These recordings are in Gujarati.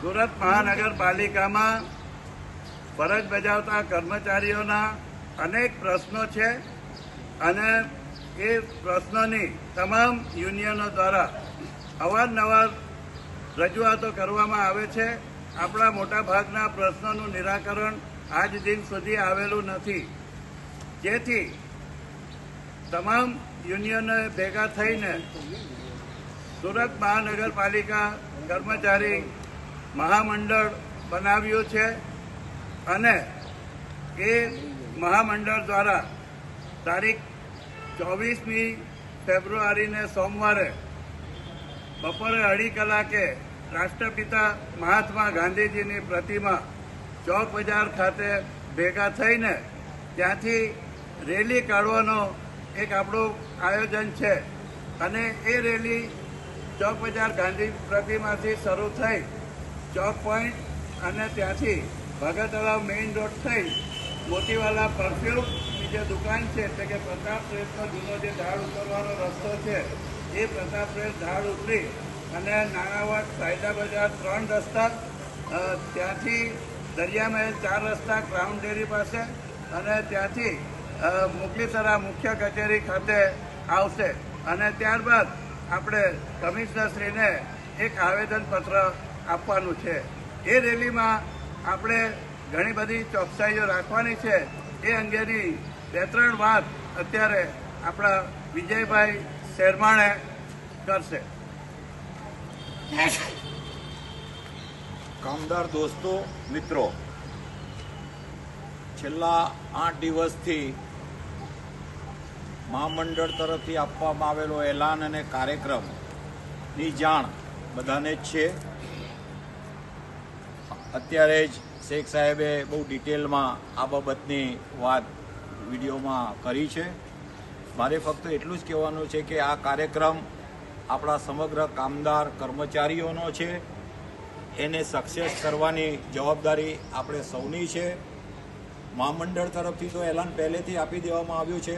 સુરત મહાનગરપાલિકામાં ફરજ બજાવતા કર્મચારીઓના અનેક પ્રશ્નો છે અને એ પ્રશ્નોની તમામ યુનિયનો દ્વારા અવારનવાર રજૂઆતો કરવામાં આવે છે. આપણા મોટા ભાગના પ્રશ્નોનું નિરાકરણ આજ દિન સુધી આવેલું નથી. જેથી તમામ યુનિયનોએ ભેગા થઈને સુરત મહાનગરપાલિકા કર્મચારી મહામંડળ બનાવ્યું છે અને એ મહામંડળ દ્વારા તારીખ ચોવીસમી ફેબ્રુઆરીને સોમવારે બપોરે અઢી કલાકે રાષ્ટ્રપિતા મહાત્મા ગાંધીજીની પ્રતિમા ચોક બજાર ખાતે ભેગા થઈને ત્યાંથી રેલી કાઢવાનો એક આપણું આયોજન છે. અને એ રેલી ચોક બજાર ગાંધી પ્રતિમાથી શરૂ થઈ ચોક પોઈન્ટ અને ત્યાંથી ભગત મેઇન રોડ થઈ મોતીવાલા પરફ્યુમની જે દુકાન છે. એટલે કે પ્રતાપ પ્રેસનો જૂનો જે ઢાળ ઉતરવાનો રસ્તો છે, એ પ્રતાપ પ્રેસ ઢાળ ઉતરી અને નાણાવટ સાયદા બજાર ત્રણ રસ્તા ત્યાંથી દરિયામહેલ ચાર રસ્તા ક્રાઉન ડેરી પાસે અને ત્યાંથી મુકલીસરા મુખ્ય કચેરી ખાતે આવશે. અને ત્યારબાદ આપણે કમિશનરશ્રીને એક આવેદનપત્ર આપવાનું છે. એ રેલીમાં આપણે ઘણી બધી ચોકસાઈઓ રાખવાની છે. એ અંગેની બે ત્રણ વાત અત્યારે આપણા વિજયભાઈ શેરમાણે કરશે. કામદાર દોસ્તો, મિત્રો, છેલ્લા આઠ દિવસથી મહામંડળ તરફથી આપવામાં આવેલો એલાન અને કાર્યક્રમની જાણ બધાને જ છે. અત્યારે જ શેખ સાહેબે બહુ ડિટેલમાં આ બાબતની વાત વિડીયોમાં કરી છે. મારે ફક્ત એટલું જ કહેવાનું છે કે આ કાર્યક્રમ આપણા સમગ્ર કામદાર કર્મચારીઓનો છે. એને સક્સેસ કરવાની જવાબદારી આપણે સૌની છે. મહામંડળ તરફથી તો એલાન પહેલેથી આપી દેવામાં આવ્યું છે.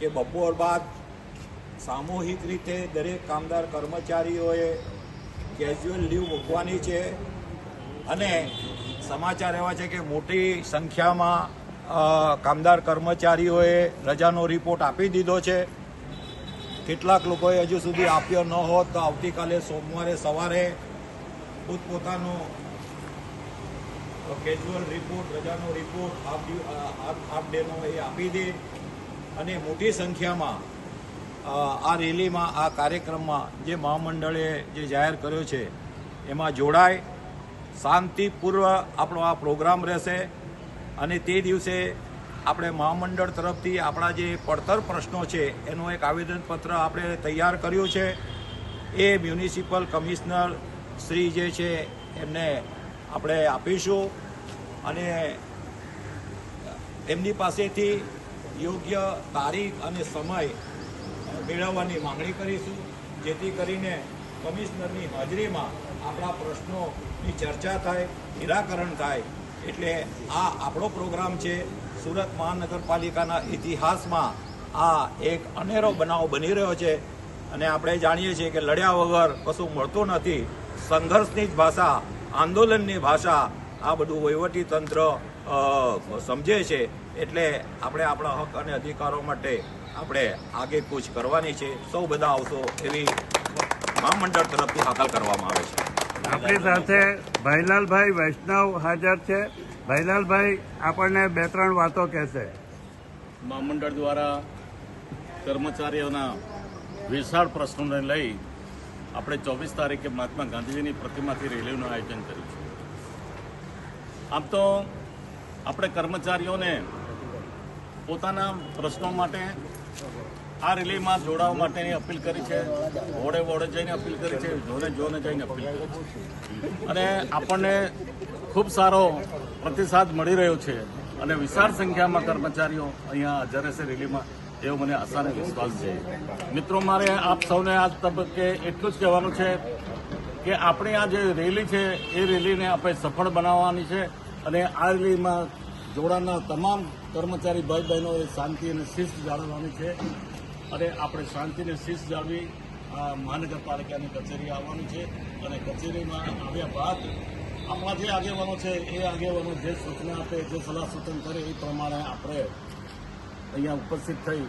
કે બપોર બાદ સામૂહિક રીતે દરેક કામદાર કર્મચારીઓએ કેઝ્યુઅલ લીવ મૂકવાની છે અને સમાચાર એવા છે કે મોટી સંખ્યામાં કામદાર કર્મચારીઓએ રજાનો રિપોર્ટ આપી દીધો છે. કેટલાક લોકોએ હજુ સુધી આપ્યો ન હોત તો આવતીકાલે સોમવારે સવારે પોતપોતાનો કેઝ્યુઅલ રિપોર્ટ રજાનો રિપોર્ટ હાફ હાફ ડેનો એ આપી દે. અને મોટી સંખ્યામાં આ રેલીમાં, આ કાર્યક્રમમાં જે મહામંડળે જે જાહેર કર્યો છે, એમાં જોડાય, શાંતિપૂર્વ આપણો આ પ્રોગ્રામ રહેશે, અને તે દિવસે આપણે મહામંડળ તરફથી આપણા જે પડતર પ્રશ્નો છે, એનું એક આવેદનપત્ર આપણે તૈયાર કર્યું છે. એ મ્યુનિસિપલ કમિશનર શ્રી જે છે, એમને આપણે આપીશું. અને એમની પાસેથી યોગ્ય તારીખ અને સમય મેળવવાની માંગણી કરીશું. જેથી કરીને કમિશનરની હાજરીમાં આપણા પ્રશ્નોની ચર્ચા થાય, નિરાકરણ થાય. એટલે આ આપણો પ્રોગ્રામ છે. સુરત મહાનગરપાલિકાના ઇતિહાસમાં આ એક અનેરો બનાવ બની રહ્યો છે. અને આપણે જાણીએ છીએ કે લડ્યા વગર કશું મળતું નથી. સંઘર્ષની જ ભાષા, આંદોલનની ભાષા આ બધું વહીવટી તંત્ર સમજે છે. એટલે આપણે આપણા હક અને અધિકારો માટે આપણે આગે કૂચ કરવાની છે. સૌ બધા આવશો એવી મહામંડળ તરફથી હાકલ કરવામાં આવે છે. આપણી સાથે ભાઈલાલભાઈ વૈષ્ણવ હાજર છે. ભાઈલાલભાઈ આપણને બે ત્રણ વાતો કહેશે. મહામંડળ દ્વારા કર્મચારીઓના વિશાળ પ્રશ્નોને લઈ આપણે ચોવીસ તારીખે મહાત્મા ગાંધીજીની પ્રતિમાથી રેલીનું આયોજન કર્યું છે. આમ તો આપણે કર્મચારીઓને પોતાના પ્રશ્નો માટે, આ રેલીમાં જોડાવા માટેની અપીલ કરી છે. વોડે વોડે જઈને અપીલ કરી છે જોને જોને જઈને અપીલ કરી અને આપણને ખૂબ સારો પ્રતિસાદ મળી રહ્યો છે અને વિશાળ સંખ્યામાં કર્મચારીઓ અહીંયા હાજર રહેશે રેલીમાં એવો મને આશા અને વિશ્વાસ છે. મિત્રો, મારે આપ સૌને આ તબક્કે એટલું જ કહેવાનું છે કે આપણી આ જે રેલી છે, એ રેલીને આપણે સફળ બનાવવાની છે. અને આ રેલીમાં જોડાના તમામ કર્મચારી ભાઈ બહેનોએ શાંતિ અને શિસ્ત જાળવવાની છે. અને આપણે શાંતિને શિસ્ત જાળવી આ મહાનગરપાલિકાની કચેરી આવવાનું છે. અને કચેરીમાં આવ્યા બાદ આપણા જે આગેવાનો છે, એ આગેવાનો જે સૂચના આપે, જે સલાહ સૂચન કરે, એ પ્રમાણે આપણે અહીંયા ઉપસ્થિત થઈ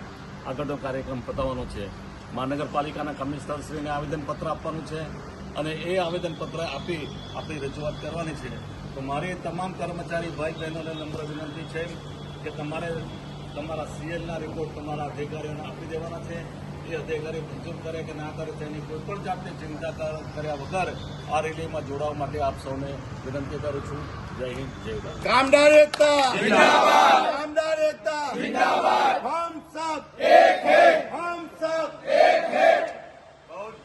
આગળનો કાર્યક્રમ પતાવવાનો છે. મહાનગરપાલિકાના કમિશનરશ્રીને આવેદનપત્ર આપવાનું છે અને એ આવેદનપત્ર આપી આપણી રજૂઆત કરવાની છે. તો મારી તમામ કર્મચારી ભાઈ બહેનોને નમ્ર વિનંતી છે કે તમારે તમારા સીએલના રિપોર્ટ તમારા અધિકારીઓને આપી દેવાના છે. એ અધિકારી મંજૂર કરે કે ના કરે તેની કોઈપણ જાતની ચિંતા કર્યા વગર આ રેલીમાં જોડાવા માટે આપ સૌને વિનંતી કરું છું. જય હિન્દ જય ભારત. કામદાર એકતા! કામદાર એકતા! એક